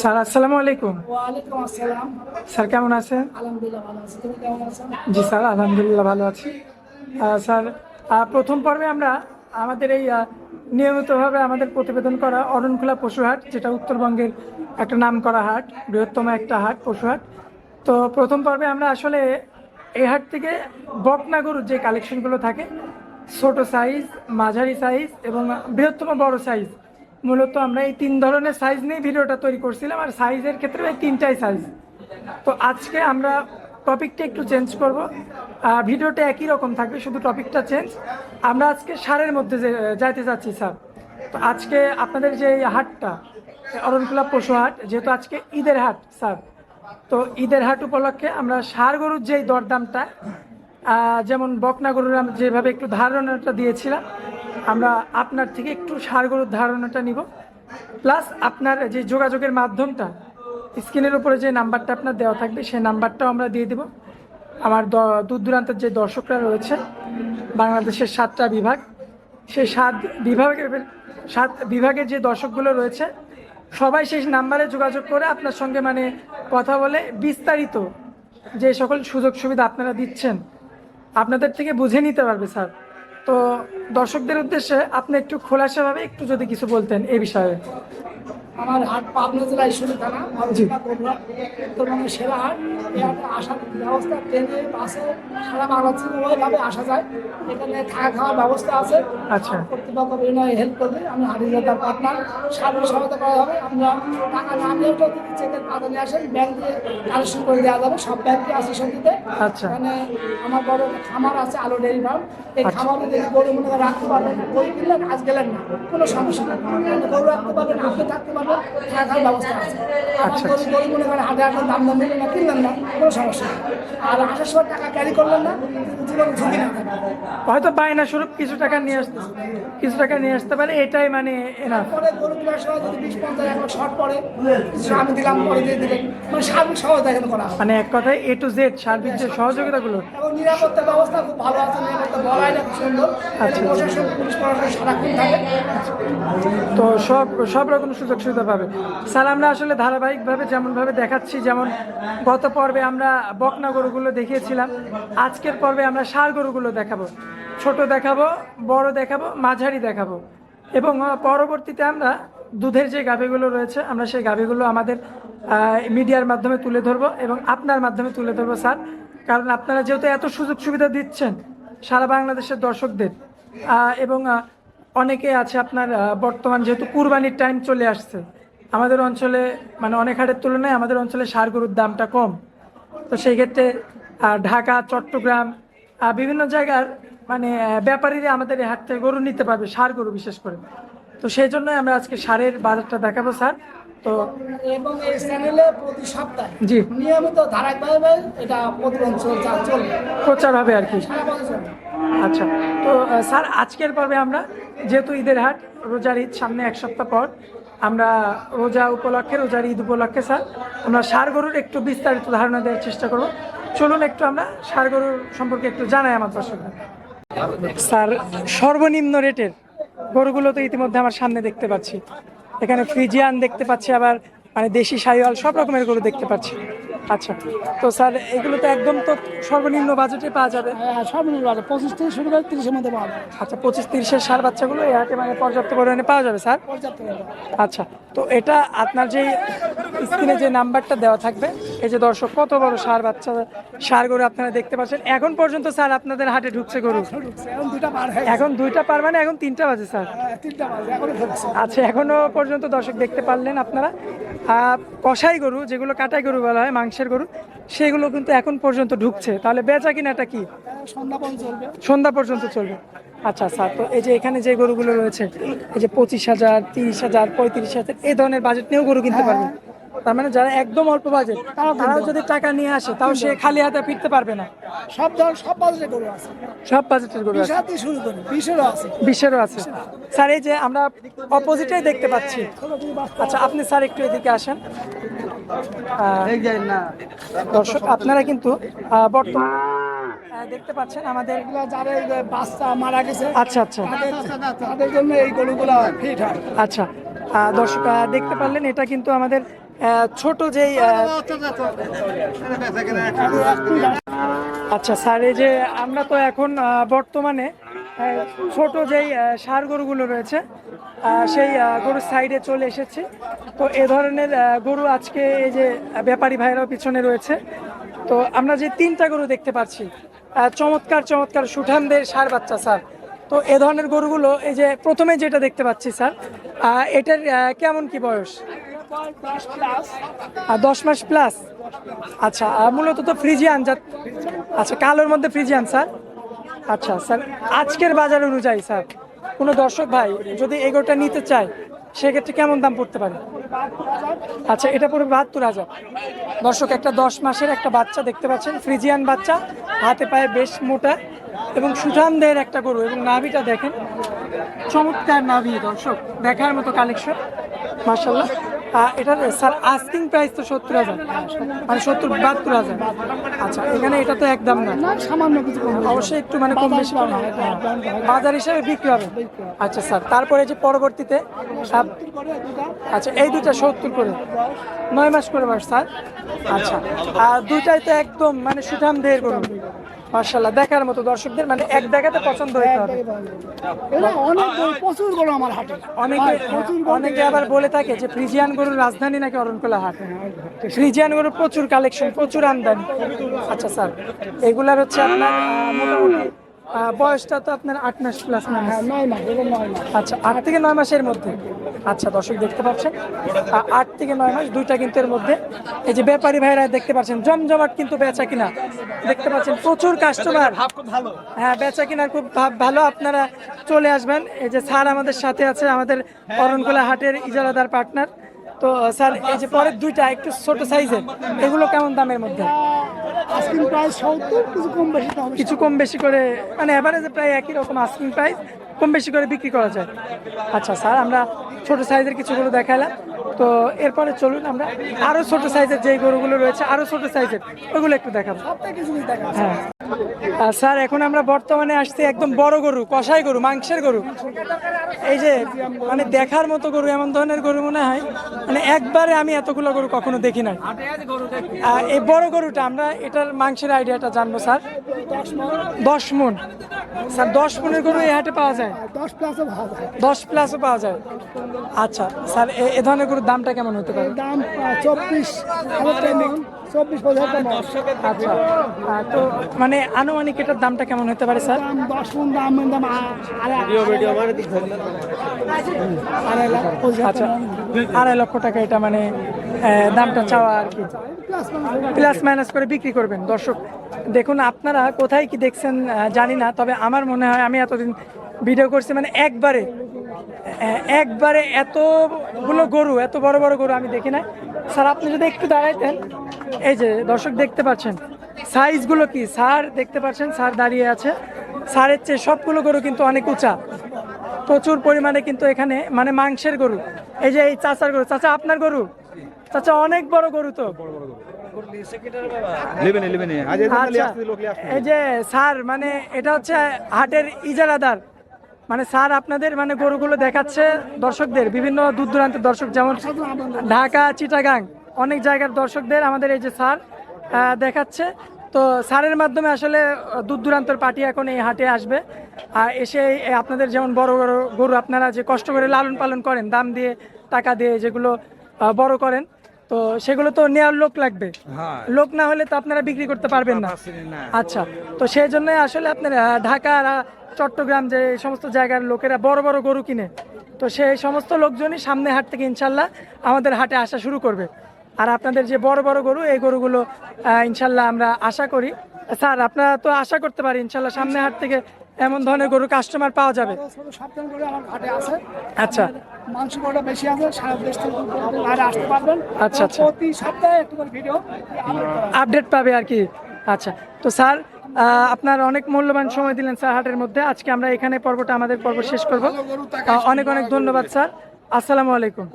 Sir আসসালামু আলাইকুম। ওয়ালাইকুম আসসালাম। স্যার কেমন আছেন? আলহামদুলিল্লাহ ভালো আছি। তুমি কেমন আছো? জি স্যার আলহামদুলিল্লাহ ভালো আছি। স্যার প্রথম পর্বে আমরা আমাদের এই নিয়মিতভাবে আমাদের প্রতিবেদন করা অরণখোলা পশুহাট যেটা উত্তরবঙ্গের একটা নাম করা হাট বৃহত্তম একটা হাট পশুহাট। তো প্রথম পর্বে আমরা আসলে এই হাট থেকে বকনা গরুর যে কালেকশনগুলো থাকে ছোট সাইজ মাঝারি সাইজ এবং বৃহত্তম বড় সাইজ মূলত আমরা এই তিন ধরনের সাইজ নিয়ে ভিডিওটা তৈরি করছিলাম, আর সাইজের ক্ষেত্রে এই তিনটাই সাইজ তো আজকে আমরা টপিকটা একটু চেঞ্জ করব। ভিডিওটা একই রকম থাকবে, শুধু টপিকটা চেঞ্জ আমরা আজকে সারের মধ্যে যাইতে চাচ্ছি স্যার তো আজকে আপনাদের যে হাটটা অরণখোলা পশু হাট, যেহেতু আজকে ঈদের হাট স্যার তো ঈদের হাট উপলক্ষে আমরা সার গরুর যেই দরদামটা যেমন বকনা গরুর যেভাবে একটু ধারণাটা দিয়েছিলাম আমরা আপনার থেকে একটু সার গরুর ধারণাটা নিব। প্লাস আপনার যে যোগাযোগের মাধ্যমটা, স্ক্রিনের উপরে যে নাম্বারটা আপনার দেওয়া থাকবে, সেই নাম্বারটাও আমরা দিয়ে দেব। আমার দূর দূরান্তের যে দর্শকরা রয়েছে, বাংলাদেশের সাতটা বিভাগ, সেই সাত বিভাগের সাত বিভাগের যে দর্শকগুলো রয়েছে, সবাই সেই নাম্বারে যোগাযোগ করে আপনার সঙ্গে মানে কথা বলে বিস্তারিত যে সকল সুযোগ সুবিধা আপনারা দিচ্ছেন, আপনাদের থেকে বুঝে নিতে পারবে, স্যার। তো দর্শকদের উদ্দেশ্যে আপনি একটু খোলাসাভাবে একটু যদি কিছু বলতেন এই বিষয়ে। আমার হাট পাবনা জেলা ঈশ্বরী থানা উত্তরবঙ্গের সেরা হাট এই হাটে আসার ব্যবস্থা ট্রেনে বাসে সারা বাংলাদেশে ওইভাবে আসা যায়। এখানে থাকা খাওয়ার ব্যবস্থা আছে। আচ্ছা। কর্তৃপক্ষ বিভিন্ন হেল্প করবে। আমি হারিয়ে তার পার্টনার সার্বিক সহায়তা করা হবে। আমরা টাকা না নিয়েও তো চেকের পাতা নিয়ে আসেন ব্যাংক দিয়ে কালেকশন করে দেওয়া যাবে। সব ব্যাংকে আছে সঙ্গীতে। আচ্ছা। এখানে আমার বড় খামার আছে আলো ডেয়ারি ফার্ম। এই আচ্ছা। খামারে দেখে গরু মনে রাখতে পারবেন গরু কিনলেন আজ গেলেন না। কোনো সমস্যা নেই। গরু রাখতে পারবেন আপনি থাকতে পারবেন। থাকার ব্যবস্থা আছে। আমার আচ্ছা, গরু গরু মনে করেন হাতে দাম না কিনলেন না কোনো সমস্যা আর আসার সময় টাকা ক্যারি করলেন না জীবনে ঝুঁকি না হয়তো বায়না স্বরূপ কিছু টাকা নিয়ে আসতে কিছু টাকা নিয়ে আসতে পারে এটাই মানে এনাফ গরু কেনার সময় যদি বিশ পঞ্চাশ একবার শর্ট পড়ে আমি দিলাম পরে দিয়ে দিলেন। মানে সার্বিক সহায়তা এখানে করা মানে এক কথায় এ টু জেড সার্বিক যে সহযোগিতাগুলো। এবং নিরাপত্তা ব্যবস্থা খুব ভালো আছে নিরাপত্তা বলাই না সুন্দর। আচ্ছা। প্রশাসন পুলিশ প্রশাসন সারাক্ষণ থাকে। তো সব সব রকম সুযোগ সুবিধা পাবে। স্যার আমরা আসলে ধারাবাহিকভাবে যেমনভাবে দেখাচ্ছি যেমন গত পর্বে আমরা বকনা গরুগুলো দেখিয়েছিলাম। আজকের পর্বে আমরা সার গরুগুলো দেখাবো। ছোট দেখাবো, বড় দেখাবো, মাঝারি দেখাবো। এবং পরবর্তীতে আমরা দুধের যে গাভীগুলো রয়েছে, আমরা সেই গাভীগুলো আমাদের মিডিয়ার মাধ্যমে তুলে ধরবো এবং আপনার মাধ্যমে তুলে ধরবো, স্যার। কারণ আপনারা যেহেতু এত সুযোগ সুবিধা দিচ্ছেন সারা বাংলাদেশের দর্শকদের এবং অনেকে আছে আপনার বর্তমান যেহেতু কুরবানির টাইম চলে আসছে, আমাদের অঞ্চলে মানে অনেক হাটের তুলনায় আমাদের অঞ্চলে সার গরুর দামটা কম। তো সেই ক্ষেত্রে ঢাকা, চট্টগ্রাম বিভিন্ন জায়গার মানে ব্যাপারীরা আমাদের এই হাট থেকে গরু নিতে পারবে সার গরু বিশেষ করে। তো সেই জন্যই আমরা আজকে সারের বাজারটা দেখাবো স্যার। তো এবং এই চ্যানেলে প্রতি সপ্তাহে জি। নিয়মিত ধারাবাহিকভাবে এটা প্রতিদিন চলবে। প্রচার হবে আর কি। আচ্ছা। তো স্যার আজকের পর্বে আমরা যেহেতু ঈদের হাট রোজার ঈদ সামনে এক সপ্তাহ পর আমরা রোজা উপলক্ষে রোজার ঈদ উপলক্ষে স্যার আমরা সার গরুর একটু বিস্তারিত ধারণা দেওয়ার চেষ্টা করব। চলুন একটু আমরা সার গরুর সম্পর্কে একটু জানাই আমার দর্শকদের। স্যার, সর্বনিম্ন রেটের গরুগুলো তো ইতিমধ্যে আমার সামনে দেখতে পাচ্ছি। এখানে ফ্রিজিয়ান দেখতে পাচ্ছি আবার মানে দেশি সাইওয়াল সব রকমের গরু দেখতে পাচ্ছি। আচ্ছা তো স্যার এগুলো তো একদম তো সর্বনিম্ন বাজেটে পাওয়া যাবে। হ্যাঁ সর্বনিম্ন বাজার পঁচিশ থেকে শুরু করে তিরিশের মধ্যে পাওয়া যাবে। আচ্ছা পঁচিশ তিরিশের সার বাচ্চাগুলো এই হাটে মানে পর্যাপ্ত পরিমাণে পাওয়া যাবে স্যার? পর্যাপ্ত আচ্ছা তো এটা আপনার যে স্ক্রিনে যে নাম্বারটা দেওয়া থাকবে এই যে দর্শক কত বড় সার বাচ্চা সার গরু আপনারা দেখতে পাচ্ছেন। এখন পর্যন্ত স্যার আপনাদের হাটে ঢুকছে গরু। এখন দুটা পার এখন দুইটা পার মানে এখন তিনটা বাজে স্যার। হ্যাঁ, তিনটা বাজে এখনও আচ্ছা এখনও পর্যন্ত দর্শক দেখতে পারলেন আপনারা। কষাই গরু যেগুলো কাটাই গরু বলা হয় মাংসের গরু সেগুলো কিন্তু এখন পর্যন্ত ঢুকছে। তাহলে বেচা কিনাটা কি? হ্যাঁ, সন্ধ্যা পর্যন্ত চলবে। সন্ধ্যা পর্যন্ত চলবে। আচ্ছা স্যার তো এই যে এখানে যে গরুগুলো রয়েছে এই যে পঁচিশ হাজার তিরিশ হাজার পঁয়ত্রিশ হাজার এই ধরনের বাজেট নিয়েও গরু কিনতে পারবে তার মানে যারা একদম অল্প বাজেট তারাও যদি টাকা নিয়ে আসে তাও সে খালি হাতে ফিরতে পারবে না। সব ধর সব বাজেটে গরু আছে। সব বাজেটের গরু আছে। হাতে শুরু করি বিশেরও আছে। বিশ্বেরও আছে। স্যার এই যে আমরা অপোজিটেই দেখতে পাচ্ছি। আচ্ছা আপনি স্যার একটু এদিকে আসেন। দর্শক আপনারা কিন্তু বর্তমান দেখতে পাচ্ছেন আমাদের যাদের বাচ্চা মারা গেছে আচ্ছা আচ্ছা। তাদের জন্য এই গরুগুলো ফিট হয়। আচ্ছা। দর্শক দেখতে পারলেন এটা কিন্তু আমাদের ছোট যেই আচ্ছা স্যার, এই যে আমরা তো এখন বর্তমানে ছোট যেই সার গরুগুলো রয়েছে সেই গরুর সাইডে চলে এসেছি। তো এ ধরনের গরু আজকে এই যে ব্যাপারী ভাইরাও পিছনে রয়েছে। তো আমরা যে তিনটা গরু দেখতে পাচ্ছি চমৎকার চমৎকার সুঠামদের সার বাচ্চা, স্যার। তো এ ধরনের গরুগুলো, এই যে প্রথমে যেটা দেখতে পাচ্ছি, স্যার এটার কেমন কি বয়স? আর দশ মাস প্লাস আচ্ছা মূলত তো ফ্রিজিয়ান জাত আচ্ছা কালোর মধ্যে ফ্রিজিয়ান, স্যার? আচ্ছা স্যার, আজকের বাজার অনুযায়ী, স্যার, কোনো দর্শক ভাই যদি এগোটা নিতে চায়, সেক্ষেত্রে কেমন দাম পড়তে পারে? আচ্ছা এটা পুরো বাহাত্তর হাজার। দর্শক, একটা দশ মাসের একটা বাচ্চা দেখতে পাচ্ছেন, ফ্রিজিয়ান বাচ্চা, হাতে পায়ে বেশ মোটা এবং সুঠামদের একটা গরু এবং নাভিটা দেখেন। চমৎকার নাভি, দর্শক, দেখার মতো কালেকশন মার্শাল্লাহ এটার স্যার আস্কিং প্রাইস তো সত্তর হাজার। মানে সত্তর বাহাত্তর হাজার। আচ্ছা এখানে এটা তো একদম না। সামান্য কিছু অবশ্যই একটু মানে কম বেশি বাজার হিসেবে বিক্রি হবে। আচ্ছা স্যার তারপরে যে পরবর্তীতে আচ্ছা এই দুটা সত্তর করে। নয় মাস করে মাস স্যার। আচ্ছা আর দুটাই তো একদম মানে সুঠাম দেহের গরু মার্শাল্লাহ দেখার মতো দর্শকদের মানে এক জায়গাতে পছন্দ হইতে হবে। অনেক প্রচুর গরু আমার হাটে। অনেকে অনেকে আবার বলে থাকে যে ফ্রিজিয়ান গরুর রাজধানী নাকি অরণকোলা হাট। ফ্রিজিয়ান গরুর প্রচুর কালেকশন প্রচুর আমদানি। আচ্ছা স্যার এগুলার হচ্ছে আপনার মোটামুটি বয়সটা তো আপনার আট মাস প্লাস হ্যাঁ নয় মাস এটা নয় মাস। আচ্ছা আট থেকে নয় মাসের মধ্যে। আচ্ছা দর্শক দেখতে পাচ্ছেন আট থেকে নয় মাস দুইটা কিন্তু এর মধ্যে। এই যে ব্যাপারী ভাইরা দেখতে পাচ্ছেন জমজমাট কিন্তু বেচা কিনা। দেখতে পাচ্ছেন প্রচুর কাস্টমার হ্যাঁ বেচা কিনার খুব ভালো। আপনারা চলে আসবেন। এই যে স্যার আমাদের সাথে আছে আমাদের অরণকোলা হাটের ইজারাদার পার্টনার তো স্যার এই যে পরের দুইটা একটু ছোট সাইজের এগুলো কেমন দামের মধ্যে? আজকিন প্রায় সত্তর কিছু কম বেশি কিছু কম বেশি করে মানে এভারেজে প্রায় একই রকম আস্কিং প্রাইস কম বেশি করে বিক্রি করা যায়। আচ্ছা স্যার আমরা ছোট সাইজের কিছুগুলো দেখালাম তো এরপরে চলুন আমরা আরও ছোট সাইজের যে গরুগুলো রয়েছে আরও ছোট সাইজের ওগুলো একটু দেখাবো। হ্যাঁ। স্যার এখন আমরা বর্তমানে আসছি একদম বড় গরু কষাই গরু মাংসের গরু। এই যে মানে দেখার মতো গরু এমন ধরনের গরু মনে হয় মানে একবারে আমি এতগুলো গরু কখনো দেখি নাই। এই বড় গরুটা আমরা এটার মাংসের আইডিয়াটা জানব স্যার। দশ মন। স্যার দশ মনের গরু এই হাটে পাওয়া যায়? দশ প্লাসও পাওয়া যায়। আচ্ছা স্যার এ- ধরনের গরুর দামটা কেমন হতে পারে? দাম চব্বিশ। চব্বিশ পঁচিশ মন। আচ্ছা। তো মানে আনুমানিক এটার দামটা কেমন হতে পারে স্যার? দশ মন দাম দাম হাজার আচ্ছা। আড়াই লক্ষ টাকা এটা মানে দামটা চাওয়া আর কি। প্লাস মাইনাস করে বিক্রি। করবেন দর্শক। দেখুন আপনারা কোথায় কি দেখছেন জানি না তবে আমার মনে হয় আমি এতদিন ভিডিও করছি মানে একবারে একবারে এতগুলো গরু এত বড় বড় গরু আমি দেখি না স্যার আপনি যদি একটু দাঁড়াইতেন। এই যে দর্শক দেখতে পাচ্ছেন সাইজগুলো কি? স্যার দেখতে পাচ্ছেন স্যার দাঁড়িয়ে আছে। স্যারের চেয়ে সবগুলো গরু কিন্তু অনেক উঁচা। প্রচুর পরিমাণে কিন্তু এখানে মানে মাংসের গরু। এই যে এই চাচার গরু চাচা আপনার গরু? চাচা অনেক বড় গরু তো। আচ্ছা এই যে স্যার মানে এটা হচ্ছে হাটের ইজারাদার। মানে স্যার আপনাদের মানে গরুগুলো দেখাচ্ছে দর্শকদের বিভিন্ন দূর দূরান্তের দর্শক যেমন ঢাকা চিটাগাং। অনেক জায়গার দর্শকদের আমাদের এই যে স্যার দেখাচ্ছে। তো স্যারের মাধ্যমে আসলে দূর দূরান্তর পার্টি এখন এই হাটে আসবে। আর এসে আপনাদের যেমন বড় বড় গরু আপনারা যে কষ্ট করে লালন পালন করেন দাম দিয়ে টাকা দিয়ে যেগুলো বড় করেন তো সেগুলো তো নেওয়ার লোক লাগবে। হ্যাঁ। লোক না হলে তো আপনারা বিক্রি করতে পারবেন না। আচ্ছা তো সেই জন্য আসলে আপনারা ঢাকা চট্টগ্রাম যে এই সমস্ত জায়গার লোকেরা বড় বড় গরু কিনে তো সেই সমস্ত লোকজনই সামনে হাট থেকে ইনশাল্লাহ আমাদের হাটে আসা শুরু করবে। আর আপনাদের যে বড় বড় গরু এই গরুগুলো ইনশাল্লাহ আমরা আশা করি। স্যার আপনারা তো আশা করতে পারি ইনশাল্লাহ সামনে হাট থেকে এমন ধরনের গরু কাস্টমার পাওয়া যাবে। আচ্ছা। মাংস কটা বেশি আছে সারা দেশ থেকে আসতে পারবেন। আচ্ছা, আচ্ছা। প্রতি সপ্তাহে একটু ভিডিও আপলোড করা। আপডেট পাবে আর কি। আচ্ছা। তো স্যার আপনার অনেক মূল্যবান সময় দিলেন স্যার হাটের মধ্যে। আজকে আমরা এখানে পর্বটা আমাদের পর্ব শেষ করব। অনেক অনেক ধন্যবাদ স্যার। আসসালামু আলাইকুম।